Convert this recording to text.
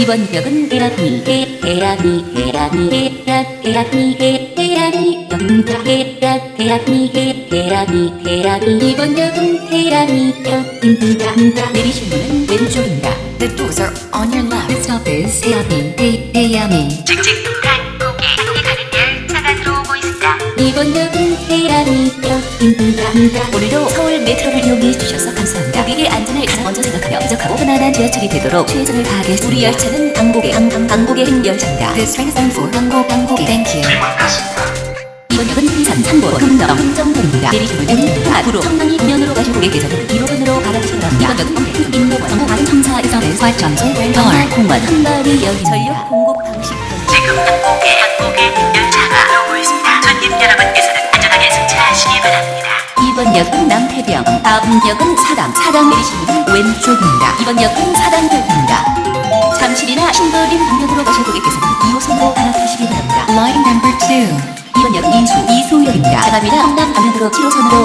이번 역은 에라미 에라미 에라미 에라 에라미 에라미 역입니다 에라 에라미 에라미 이번 역은 에라미 역입니다 내리실 문은 왼쪽입니다 The doors are on your left. This stop is 에라미 에 에라미 직직동탄 고개 함께 가는 열차가 들어오고 있습니다. 이번 역은 에라미 역입니다 오늘도 서울 메트로를 이용해 주셔서 감사합니다 편안한 지하철이 되도록 최선을 다하겠습니다. 우리 열차는 강곡의 강, 강곡의 행 열차입니다. This train is for. Bangkok. Thank you. 이번 역은 부산 삼고 흥정 흥정동입니다. 내리시는 분 앞으로 청량리 면으로 가실 고객께서는 1호선으로 갈아타시기 바랍니다. 이번 역은 경북 인도원 정보관 청사에서 과점소 덩을 공원 한가리 역 전력 공급 방식 지금 항공기 항공기 열차가 들어오고 있습니다. 손님 여러분께서는 안전하게 승차하시기 바랍니다. 이번 역은 남태병 다음 역은 사당 사당 분 왼쪽입니다. 이번 역은 사당역입니다. 잠실이나 신도림 방면으로 가실 고객께서는 2호선으로 갈아타시기 바랍니다. Line number two. 이번 역 이수 이소역입니다. 자감이나 성남 방면으로 7호선으로